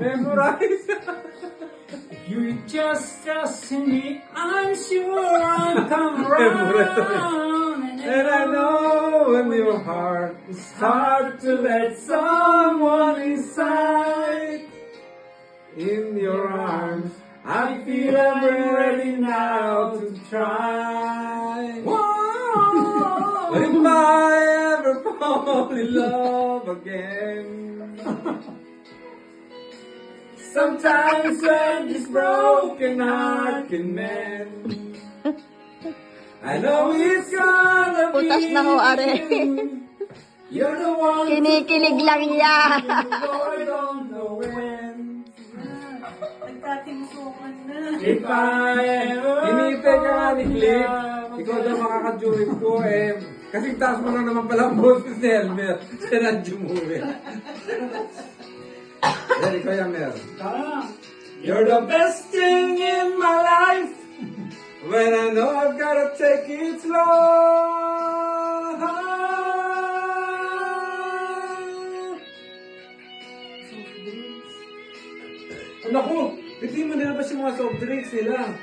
Memorize. You just in me, I'm sure I'll come around. And I know in your heart it's hard to let someone inside. In your arms, I feel I'm ready now to try. Whoa. If I ever fall in love again. Sometimes when this broken heart can mend. I know it's gonna be Putas na ho, are. you. You're the one Kinikilig lang yan. I don't know when. Nagkatingsukan na. If I ever Hinihintay ka nga ni Cliff. Ikaw daw makakajury ko eh. Kasi taas mo lang naman pala ang boses ni Elmer. Siya na. Yan, ikaw yan, Mer. You're the best thing in my life. When I know I've gotta take it slow. Naku, hindi mo nilabas yung mga soft drinks. Nila